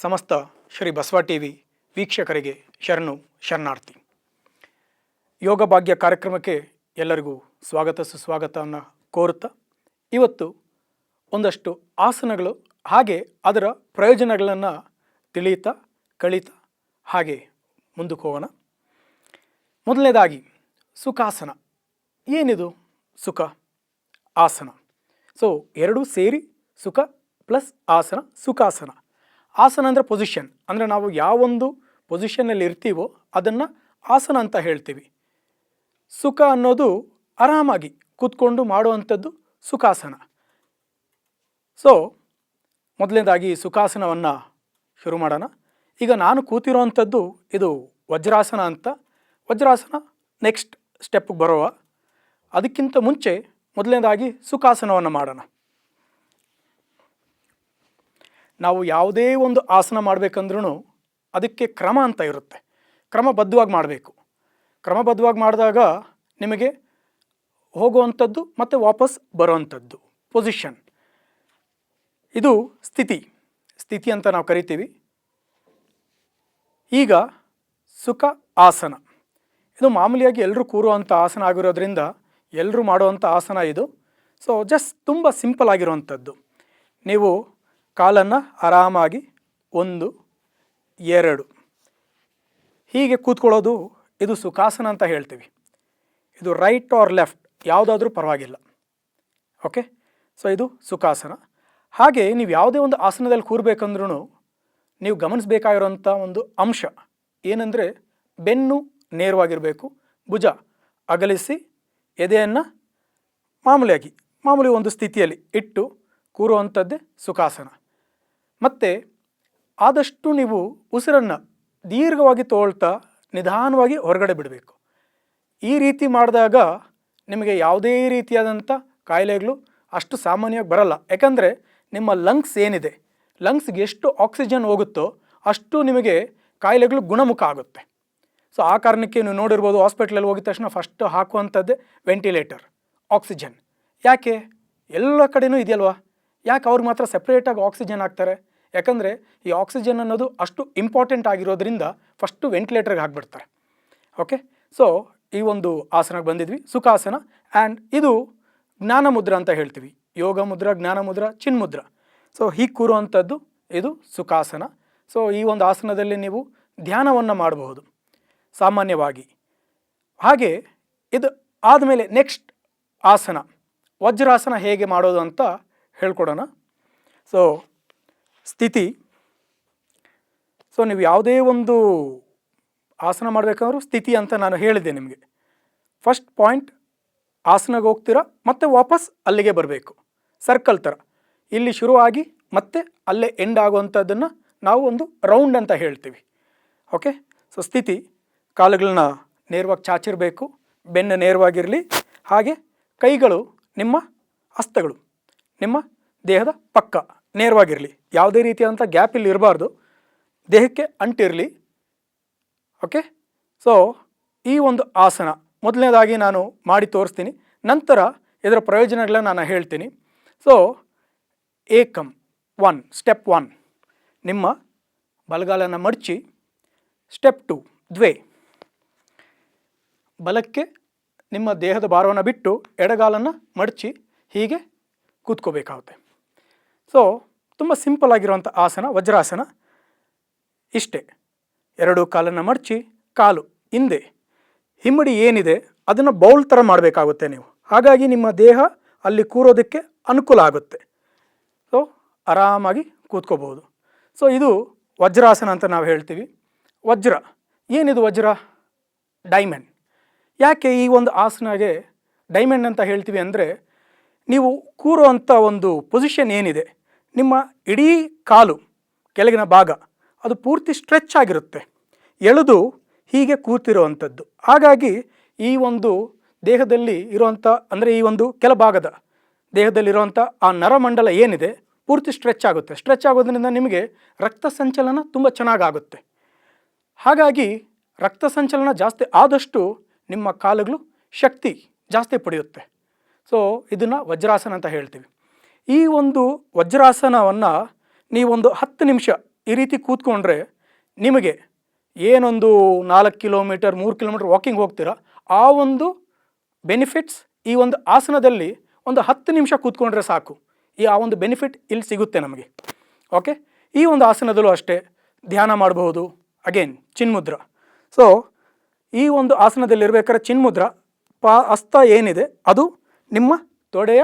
ಸಮಸ್ತ Shri Basava T V ವೀಕ್ಷಕರಿಗೆ ಶರಣು, ಶರಣಾರ್ಥಿ. ಯೋಗ ಭಾಗ್ಯ ಕಾರ್ಯಕ್ರಮಕ್ಕೆ ಎಲ್ಲರಿಗೂ ಸ್ವಾಗತ, ಸುಸ್ವಾಗತವನ್ನು ಕೋರುತ್ತಾ ಇವತ್ತು ಒಂದಷ್ಟು ಆಸನಗಳು ಹಾಗೆ ಅದರ ಪ್ರಯೋಜನಗಳನ್ನು ತಿಳಿಯುತ್ತಾ ಕಳೀತಾ ಹಾಗೆ ಮುಂದಕ್ಕೆ ಹೋಗೋಣ. ಮೊದಲನೇದಾಗಿ, ಸುಖಾಸನ. ಏನಿದು ಸುಖ? ಆಸನ. ಸೊ ಎರಡೂ ಸೇರಿ ಸುಖ ಪ್ಲಸ್ ಆಸನ, ಸುಖಾಸನ. ಆಸನ ಅಂದರೆ ಪೊಸಿಷನ್ ಅಂದರೆ ನಾವು ಯಾವೊಂದು ಪೊಸಿಷನ್ನಲ್ಲಿ ಇರ್ತೀವೋ ಅದನ್ನು ಆಸನ ಅಂತ ಹೇಳ್ತೀವಿ. ಸುಖ ಅನ್ನೋದು ಆರಾಮಾಗಿ ಕೂತ್ಕೊಂಡು ಮಾಡುವಂಥದ್ದು ಸುಖಾಸನ. ಸೊ ಮೊದಲನೇದಾಗಿ ಸುಖಾಸನವನ್ನು ಶುರು ಮಾಡೋಣ. ಈಗ ನಾನು ಕೂತಿರೋವಂಥದ್ದು ಇದು ವಜ್ರಾಸನ ಅಂತ. ವಜ್ರಾಸನ ನೆಕ್ಸ್ಟ್ ಸ್ಟೆಪ್ಗೆ ಬರುವ. ಅದಕ್ಕಿಂತ ಮುಂಚೆ ಮೊದಲನೇದಾಗಿ ಸುಖಾಸನವನ್ನು ಮಾಡೋಣ. ನಾವು ಯಾವುದೇ ಒಂದು ಆಸನ ಮಾಡಬೇಕಂದ್ರೂ ಅದಕ್ಕೆ ಕ್ರಮ ಅಂತ ಇರುತ್ತೆ. ಕ್ರಮಬದ್ಧವಾಗಿ ಮಾಡಬೇಕು. ಕ್ರಮಬದ್ಧವಾಗಿ ಮಾಡಿದಾಗ ನಿಮಗೆ ಹೋಗುವಂಥದ್ದು ಮತ್ತು ವಾಪಸ್ ಬರುವಂಥದ್ದು. ಪೊಸಿಷನ್ ಇದು ಸ್ಥಿತಿ. ಸ್ಥಿತಿ ಅಂತ ನಾವು ಕರಿತೀವಿ. ಈಗ ಸುಖ ಆಸನ. ಇದು ಮಾಮೂಲಿಯಾಗಿ ಎಲ್ಲರೂ ಕೂರುವಂಥ ಆಸನ ಆಗಿರೋದ್ರಿಂದ ಎಲ್ಲರೂ ಮಾಡುವಂಥ ಆಸನ ಇದು. ಸೊ ಜಸ್ಟ್ ತುಂಬ ಸಿಂಪಲ್ ಆಗಿರುವಂಥದ್ದು. ನೀವು ಕಾಲನ್ನು ಆರಾಮಾಗಿ ಒಂದು, ಎರಡು. ಹೀಗೆ ಕೂತ್ಕೊಳ್ಳೋದು ಇದು ಸುಖಾಸನ ಅಂತ ಹೇಳ್ತೀವಿ. ಇದು ರೈಟ್ ಆರ್ ಲೆಫ್ಟ್ ಯಾವುದಾದ್ರೂ ಪರವಾಗಿಲ್ಲ. ಓಕೆ ಸೊ ಇದು ಸುಖಾಸನ. ಹಾಗೆ ನೀವು ಯಾವುದೇ ಒಂದು ಆಸನದಲ್ಲಿ ಕೂರಬೇಕಂದ್ರೂ ನೀವು ಗಮನಿಸಬೇಕಾಗಿರೋಂಥ ಒಂದು ಅಂಶ ಏನಂದರೆ ಬೆನ್ನು ನೇರವಾಗಿರಬೇಕು, ಭುಜ ಅಗಲಿಸಿ ಎದೆಯನ್ನು ಮಾಮೂಲಿಯಾಗಿ, ಮಾಮೂಲಿ ಒಂದು ಸ್ಥಿತಿಯಲ್ಲಿ ಇಟ್ಟು ಕೂರುವಂಥದ್ದೇ ಸುಖಾಸನ. ಮತ್ತು ಆದಷ್ಟು ನೀವು ಉಸಿರನ್ನು ದೀರ್ಘವಾಗಿ ತೋಳ್ತಾ ನಿಧಾನವಾಗಿ ಹೊರಗಡೆ ಬಿಡಬೇಕು. ಈ ರೀತಿ ಮಾಡಿದಾಗ ನಿಮಗೆ ಯಾವುದೇ ರೀತಿಯಾದಂಥ ಕಾಯಿಲೆಗಳು ಅಷ್ಟು ಸಾಮಾನ್ಯವಾಗಿ ಬರಲ್ಲ. ಯಾಕಂದರೆ ನಿಮ್ಮ ಲಂಗ್ಸ್ ಏನಿದೆ, ಲಂಗ್ಸ್ಗೆ ಎಷ್ಟು ಆಕ್ಸಿಜನ್ ಹೋಗುತ್ತೋ ಅಷ್ಟು ನಿಮಗೆ ಕಾಯಿಲೆಗಳು ಗುಣಮುಖ ಆಗುತ್ತೆ. ಸೊ, ಆ ಕಾರಣಕ್ಕೆ ನೀವು ನೋಡಿರ್ಬೋದು ಹಾಸ್ಪಿಟ್ಲಲ್ಲಿ ಹೋಗಿದ ತಕ್ಷಣ ಫಸ್ಟ್ ಹಾಕುವಂಥದ್ದೇ ವೆಂಟಿಲೇಟರ್, ಆಕ್ಸಿಜನ್. ಯಾಕೆ? ಎಲ್ಲ ಕಡೆಯೂ ಇದೆಯಲ್ವಾ? ಯಾಕೆ ಅವ್ರಿಗೆ ಮಾತ್ರ ಸಪ್ರೇಟಾಗಿ ಆಕ್ಸಿಜನ್ ಹಾಕ್ತಾರೆ? ಯಾಕಂದರೆ ಈ ಆಕ್ಸಿಜನ್ ಅನ್ನೋದು ಅಷ್ಟು ಇಂಪಾರ್ಟೆಂಟ್ ಆಗಿರೋದ್ರಿಂದ ಫಸ್ಟು ವೆಂಟಿಲೇಟರ್ಗೆ ಹಾಕ್ಬಿಡ್ತಾರೆ. ಓಕೆ ಸೊ ಈ ಒಂದು ಆಸನಕ್ಕೆ ಬಂದಿದ್ವಿ, ಸುಖಾಸನ. ಆ್ಯಂಡ್ ಇದು ಜ್ಞಾನ ಮುದ್ರ ಅಂತ ಹೇಳ್ತೀವಿ. ಯೋಗ ಮುದ್ರ ಜ್ಞಾನ ಮುದ್ರ ಚಿನ್ಮುದ್ರ. ಸೊ ಹೀಗೆ ಕೂರುವಂಥದ್ದು ಇದು ಸುಖಾಸನ. ಸೊ ಈ ಒಂದು ಆಸನದಲ್ಲಿ ನೀವು ಧ್ಯಾನವನ್ನು ಮಾಡಬಹುದು. ಸಾಮಾನ್ಯವಾಗಿ. ಹಾಗೆ ಇದು ಆದಮೇಲೆ ನೆಕ್ಸ್ಟ್ ಆಸನ. ವಜ್ರಾಸನ ಹೇಗೆ ಮಾಡೋದು ಅಂತ ಹೇಳ್ಕೊಡೋಣ. ಸೊ ಸ್ಥಿತಿ. ಸೊ ನೀವು ಯಾವುದೇ ಒಂದು ಆಸನ ಮಾಡಬೇಕಾದ್ರೂ ಸ್ಥಿತಿ ಅಂತ ನಾನು ಹೇಳಿದೆ ನಿಮಗೆ. ಫಸ್ಟ್ ಪಾಯಿಂಟ್ ಆಸನಗೆ ಹೋಗ್ತೀರಾ, ಮತ್ತೆ ವಾಪಸ್ ಅಲ್ಲಿಗೆ ಬರಬೇಕು. ಸರ್ಕಲ್ ಥರ. ಇಲ್ಲಿ ಶುರುವಾಗಿ, ಮತ್ತೆ ಅಲ್ಲೇ ಎಂಡ್ ಆಗುವಂಥದ್ದನ್ನು ನಾವು ಒಂದು ರೌಂಡ್ ಅಂತ ಹೇಳ್ತೀವಿ. ಓಕೆ ಸೊ ಸ್ಥಿತಿ, ಕಾಲುಗಳನ್ನ ನೇರವಾಗಿ ಚಾಚಿರಬೇಕು, ಬೆನ್ನು ನೇರವಾಗಿರಲಿ. ಹಾಗೆ ಕೈಗಳು, ನಿಮ್ಮ ಹಸ್ತಗಳು ನಿಮ್ಮ ದೇಹದ ಪಕ್ಕ. ನೇರವಾಗಿರಲಿ, ಯಾವುದೇ ರೀತಿಯಾದಂಥ ಗ್ಯಾಪ್ ಇಲ್ಲಿ ಇರಬಾರ್ದು. ದೇಹಕ್ಕೆ ಅಂಟಿರಲಿ. ಓಕೆ? ಸೊ ಈ ಒಂದು ಆಸನ, ಮೊದಲನೇದಾಗಿ ನಾನು ಮಾಡಿ ತೋರಿಸ್ತೀನಿ. ನಂತರ ಇದರ ಪ್ರಯೋಜನಗಳನ್ನ ನಾನು ಹೇಳ್ತೀನಿ. ಸೊ ಏಕಂ, ಒನ್, ಸ್ಟೆಪ್ ಒನ್. ನಿಮ್ಮ ಬಲಗಾಲನ್ನು ಮಡಚಿ, ಸ್ಟೆಪ್ ಟು, ದ್ವೇ. ಬಲಕ್ಕೆ ನಿಮ್ಮ ದೇಹದ ಭಾರವನ್ನು ಬಿಟ್ಟು ಎಡಗಾಲನ್ನು ಮಡಚಿ, ಹೀಗೆ ಕೂತ್ಕೋಬೇಕಾಗುತ್ತೆ. ಸೊ ತುಂಬ ಸಿಂಪಲ್ ಆಗಿರುವಂಥ ಆಸನ, ವಜ್ರಾಸನ ಇಷ್ಟೇ. ಎರಡು ಕಾಲನ್ನು ಮಡಚಿ, ಕಾಲು, ಹಿಂದೆ. ಹಿಮ್ಮಡಿ ಏನಿದೆ, ಅದನ್ನು ಬೌಲ್ ಥರ ಮಾಡಬೇಕಾಗುತ್ತೆ ನೀವು. ಹಾಗಾಗಿ ನಿಮ್ಮ ದೇಹ ಅಲ್ಲಿ ಕೂರೋದಕ್ಕೆ ಅನುಕೂಲ ಆಗುತ್ತೆ. ಸೊ ಆರಾಮಾಗಿ ಕೂತ್ಕೋಬೋದು ಸೊ ಇದು ವಜ್ರಾಸನ ಅಂತ ನಾವು ಹೇಳ್ತೀವಿ. ವಜ್ರ. ಏನಿದು ವಜ್ರ? ಡೈಮಂಡ್. ಯಾಕೆ ಈ ಒಂದು ಆಸನಗೆ ಡೈಮಂಡ್ ಅಂತ ಹೇಳ್ತೀವಿ ಅಂದರೆ, ನೀವು ಕೂರುವಂಥ ಒಂದು ಪೊಸಿಷನ್ ಏನಿದೆ ನಿಮ್ಮ ಇಡೀ ಕಾಲು, ಕೆಳಗಿನ ಭಾಗ, ಅದು ಪೂರ್ತಿ ಸ್ಟ್ರೆಚ್ ಆಗಿರುತ್ತೆ. ಎಳೆದು ಹೀಗೆ ಕೂತಿರುವಂಥದ್ದು. ಹಾಗಾಗಿ ಈ ಒಂದು ದೇಹದಲ್ಲಿ ಇರುವಂಥ, ಅಂದರೆ ಈ ಒಂದು ಕೆಳಭಾಗದ ದೇಹದಲ್ಲಿರುವಂಥ ಆ ನರಮಂಡಲ ಏನಿದೆ, ಪೂರ್ತಿ ಸ್ಟ್ರೆಚ್ ಆಗುತ್ತೆ. ಸ್ಟ್ರೆಚ್ ಆಗೋದ್ರಿಂದ ನಿಮಗೆ ರಕ್ತ ಸಂಚಲನ ತುಂಬ ಚೆನ್ನಾಗಾಗುತ್ತೆ. ಹಾಗಾಗಿ ರಕ್ತ ಸಂಚಲನ ಜಾಸ್ತಿ ಆದಷ್ಟು ನಿಮ್ಮ ಕಾಲುಗಳು ಶಕ್ತಿ ಜಾಸ್ತಿ ಪಡೆಯುತ್ತೆ. ಸೊ ಇದನ್ನು ವಜ್ರಾಸನ ಅಂತ ಹೇಳ್ತೀವಿ. ಈ ಒಂದು ವಜ್ರಾಸನವನ್ನು ನೀವೊಂದು ಹತ್ತು ನಿಮಿಷ ಈ ರೀತಿ ಕೂತ್ಕೊಂಡ್ರೆ ನಿಮಗೆ ಏನೊಂದು ನಾಲ್ಕು ಕಿಲೋಮೀಟರ್, ಮೂರು ಕಿಲೋಮೀಟರ್ ವಾಕಿಂಗ್ ಹೋಗ್ತೀರಾ? ಆ ಒಂದು ಬೆನಿಫಿಟ್ಸ್ ಈ ಒಂದು ಆಸನದಲ್ಲಿ ಒಂದು ಹತ್ತು ನಿಮಿಷ ಕೂತ್ಕೊಂಡ್ರೆ ಸಾಕು. ಈ ಆ ಒಂದು ಬೆನಿಫಿಟ್ ಇಲ್ಲಿ ಸಿಗುತ್ತೆ ನಮಗೆ. ಓಕೆ ಈ ಒಂದು ಆಸನದಲ್ಲೂ ಅಷ್ಟೇ ಧ್ಯಾನ ಮಾಡಬಹುದು. ಅಗೇನ್ ಚಿನ್ಮುದ್ರ. ಸೊ ಈ ಒಂದು ಆಸನದಲ್ಲಿರ್ಬೇಕಾದ್ರೆ ಚಿನ್ಮುದ್ರ, ಪಾ ಹಸ್ತ ಏನಿದೆ ಅದು ನಿಮ್ಮ ತೊಡೆಯ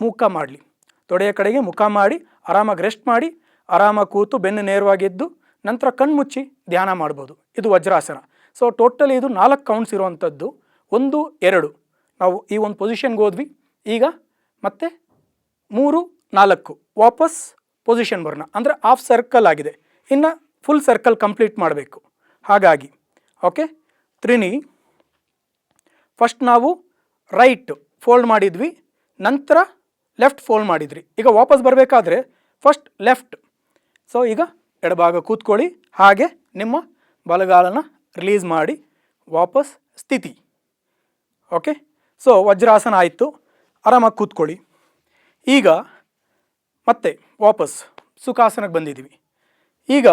ಮೂಕ ಮಾಡಲಿ. ತೊಡೆಯ ಕಡೆಗೆ ಮುಖ ಮಾಡಿ ಆರಾಮಾಗಿ ರೆಸ್ಟ್ ಮಾಡಿ, ಆರಾಮ ಕೂತು ಬೆನ್ನು ನೇರವಾಗಿದ್ದು, ನಂತರ ಕಣ್ಮುಚ್ಚಿ ಧ್ಯಾನ ಮಾಡ್ಬೋದು. ಇದು ವಜ್ರಾಸನ. ಸೊ ಟೋಟಲಿ ಇದು ನಾಲ್ಕು ಕೌಂಟ್ಸ್ ಇರುವಂಥದ್ದು ಒಂದು, ಎರಡು. ನಾವು ಈ ಒಂದು ಪೊಸಿಷನ್ಗೆ ಹೋದ್ವಿ. ಈಗ ಮತ್ತೆ ಮೂರು, ನಾಲ್ಕು. ವಾಪಸ್ ಪೊಸಿಷನ್ ಬರೋಣ. ಅಂದರೆ ಹಾಫ್ ಸರ್ಕಲ್ ಆಗಿದೆ. ಇನ್ನು ಫುಲ್ ಸರ್ಕಲ್ ಕಂಪ್ಲೀಟ್ ಮಾಡಬೇಕು. ಹಾಗಾಗಿ ಓಕೆ ತ್ರಿನಿ ಫಸ್ಟ್ ನಾವು ರೈಟ್ ಫೋಲ್ಡ್ ಮಾಡಿದ್ವಿ. ನಂತರ ಲೆಫ್ಟ್ ಫೋಲ್ಡ್ ಮಾಡಿದ್ರಿ. ಈಗ ವಾಪಸ್ ಬರಬೇಕಾದ್ರೆ ಫಸ್ಟ್ ಲೆಫ್ಟ್ ಸೊ ಈಗ ಎಡಭಾಗ ಕೂತ್ಕೊಳ್ಳಿ. ಹಾಗೆ ನಿಮ್ಮ ಬಲಗಾಲನ ರಿಲೀಸ್ ಮಾಡಿ ವಾಪಸ್ ಸ್ಥಿತಿ. ಓಕೆ ಸೊ ವಜ್ರಾಸನ ಆಯಿತು. ಆರಾಮಾಗಿ ಕೂತ್ಕೊಳ್ಳಿ. ಈಗ ಮತ್ತೆ ವಾಪಸ್ ಸುಖಾಸನಕ್ಕೆ ಬಂದಿದ್ದೀವಿ. ಈಗ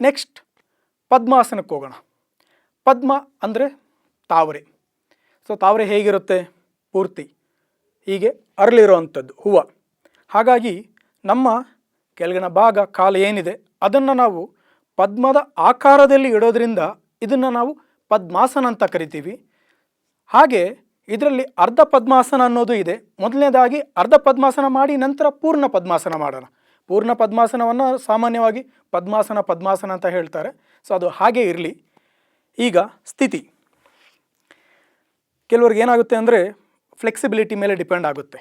ನೆಕ್ಸ್ಟ್ ಪದ್ಮಾಸನಕ್ಕೆ ಹೋಗೋಣ. ಪದ್ಮ ಅಂದರೆ ತಾವರೆ. ಸೊ ತಾವರೆ ಹೇಗಿರುತ್ತೆ? ಪೂರ್ತಿ. ಹೀಗೆ ಅರಳಿರುವಂಥದ್ದು, ಹೂವು. ಹಾಗಾಗಿ ನಮ್ಮ ಕೆಳಗಿನ ಭಾಗ ಕಾಲ ಏನಿದೆ, ಅದನ್ನು ನಾವು ಪದ್ಮದ ಆಕಾರದಲ್ಲಿ ಇಡೋದ್ರಿಂದ ಇದನ್ನು ನಾವು ಪದ್ಮಾಸನ ಅಂತ ಕರಿತೀವಿ. ಹಾಗೆ ಇದರಲ್ಲಿ ಅರ್ಧ ಪದ್ಮಾಸನ ಅನ್ನೋದು ಇದೆ. ಮೊದಲನೇದಾಗಿ ಅರ್ಧ ಪದ್ಮಾಸನ ಮಾಡಿ ನಂತರ ಪೂರ್ಣ ಪದ್ಮಾಸನ ಮಾಡೋಣ. ಪೂರ್ಣ ಪದ್ಮಾಸನವನ್ನು ಸಾಮಾನ್ಯವಾಗಿ ಪದ್ಮಾಸನ ಪದ್ಮಾಸನ ಅಂತ ಹೇಳ್ತಾರೆ. ಸೊ, ಅದು ಹಾಗೆ ಇರಲಿ. ಈಗ ಸ್ಥಿತಿ. ಕೆಲವ್ರಿಗೆ ಏನಾಗುತ್ತೆ ಅಂದರೆ ಫ್ಲೆಕ್ಸಿಬಿಲಿಟಿ ಮೇಲೆ ಡಿಪೆಂಡ್ ಆಗುತ್ತೆ.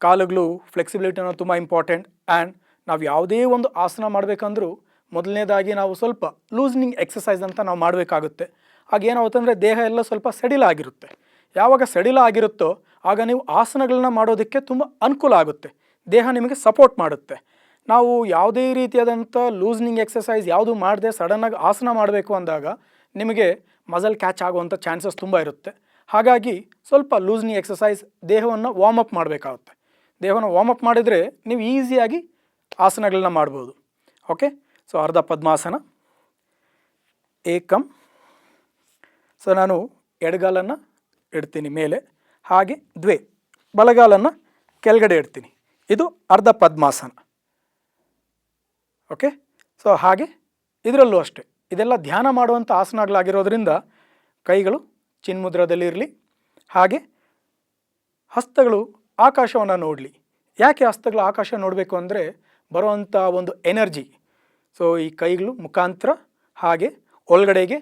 ಕಾಲುಗಳು ಫ್ಲೆಕ್ಸಿಬಿಲಿಟಿ ಅನ್ನೋದು ತುಂಬ ಇಂಪಾರ್ಟೆಂಟ್. ಆ್ಯಂಡ್ ನಾವು ಯಾವುದೇ ಒಂದು ಆಸನ ಮಾಡಬೇಕಂದ್ರೂ ಮೊದಲನೇದಾಗಿ ನಾವು ಸ್ವಲ್ಪ ಲೂಸ್ನಿಂಗ್ ಎಕ್ಸಸೈಸ್ ಅಂತ ನಾವು ಮಾಡಬೇಕಾಗುತ್ತೆ. ಆಗ ಏನಾಗುತ್ತೆ ಅಂದರೆ ದೇಹ ಎಲ್ಲ ಸ್ವಲ್ಪ ಸಡಿಲ ಆಗಿರುತ್ತೆ. ಯಾವಾಗ ಸಡಿಲ ಆಗಿರುತ್ತೋ ಆಗ ನೀವು ಆಸನಗಳನ್ನ ಮಾಡೋದಕ್ಕೆ ತುಂಬ ಅನುಕೂಲ ಆಗುತ್ತೆ. ದೇಹ ನಿಮಗೆ ಸಪೋರ್ಟ್ ಮಾಡುತ್ತೆ. ನಾವು ಯಾವುದೇ ರೀತಿಯಾದಂಥ ಲೂಸ್ನಿಂಗ್ ಎಕ್ಸಸೈಸ್ ಯಾವುದು ಮಾಡದೆ ಸಡನ್ನಾಗಿ ಆಸನ ಮಾಡಬೇಕು ಅಂದಾಗ ನಿಮಗೆ ಮಸಲ್ ಕ್ಯಾಚ್ ಆಗುವಂಥ ಚಾನ್ಸಸ್ ತುಂಬ ಇರುತ್ತೆ. ಹಾಗಾಗಿ ಸ್ವಲ್ಪ ಲೂಸ್ನಿ ಎಕ್ಸಸೈಸ್ ದೇಹವನ್ನು ವಾರ್ಮ್ ಅಪ್ ಮಾಡಬೇಕಾಗುತ್ತೆ. ದೇಹವನ್ನು ವಾರ್ಮ್ ಅಪ್ ಮಾಡಿದರೆ ನೀವು ಈಸಿಯಾಗಿ ಆಸನಗಳನ್ನ ಮಾಡ್ಬೋದು. ಓಕೆ ಸೊ ಅರ್ಧ ಪದ್ಮಾಸನ. ಏಕಂ. ಸೊ ನಾನು ಎಡಗಾಲನ್ನು ಇಡ್ತೀನಿ ಮೇಲೆ. ಹಾಗೆ ದ್ವೇ. ಬಲಗಾಲನ್ನು ಕೆಳಗಡೆ ಇಡ್ತೀನಿ. ಇದು ಅರ್ಧ ಪದ್ಮಾಸನ. ಓಕೆ ಸೊ ಹಾಗೆ ಇದರಲ್ಲೂ ಅಷ್ಟೇ. ಇದೆಲ್ಲ ಧ್ಯಾನ ಮಾಡುವಂಥ ಆಸನಗಳಾಗಿರೋದ್ರಿಂದ ಕೈಗಳು ಚಿನ್ಮುದ್ರದಲ್ಲಿ ಇರಲಿ. ಹಾಗೆ ಹಸ್ತಗಳು ಆಕಾಶವನ್ನು ನೋಡಲಿ. ಯಾಕೆ ಹಸ್ತಗಳು ಆಕಾಶ ನೋಡಬೇಕು ಅಂದರೆ ಬರುವಂಥ ಒಂದು ಎನರ್ಜಿ. ಸೊ ಈ ಕೈಗಳು ಮುಖಾಂತರ ಹಾಗೆ ಒಳಗಡೆಗೆ